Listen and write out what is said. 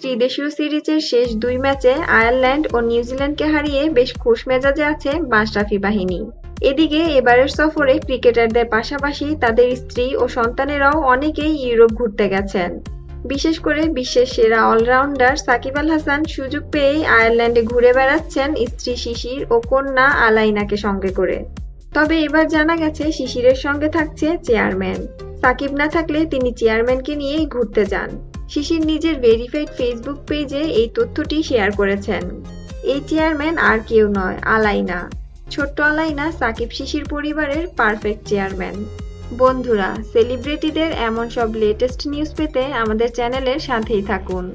ত্রিদেশীয় সিরিজের শেষ দুই ম্যাচে আয়ারল্যান্ড ও নিউজিল্যান্ডকে হারিয়ে বেশ খুশ মেজাজে আছে মাশরাফি বাহিনী। এদিকে এবারের সফরে ক্রিকেটারদের পাশাপাশি তাদের স্ত্রী ও সন্তানেরাও অনেকেই ইউরোপ ঘুরতে গেছেন। বিশেষ করে বিশ্বের সেরা অলরাউন্ডার সাকিব আল হাসান সুযোগ পেয়েই আয়ারল্যান্ডে ঘুরে বেড়াচ্ছেন স্ত্রী শিশির ও কন্যা আলাইনাকে সঙ্গে করে। তবে এবার জানা গেছে শিশিরের সঙ্গে থাকছে চেয়ারম্যান। সাকিব না থাকলে তিনি চেয়ারম্যানকে নিয়েই ঘুরতে যান। শিশির নিজের ভেরিফাইড ফেসবুক পেজে এই তথ্যটি শেয়ার করেছেন। এই চেয়ারম্যান আর কেউ নয়, আলাইনা। ছোট্ট আলাইনা সাকিব শিশির পরিবারের পারফেক্ট চেয়ারম্যান। বন্ধুরা সেলিব্রিটিদের এমন সব লেটেস্ট নিউজ পেতে আমাদের চ্যানেলের সাথেই থাকুন।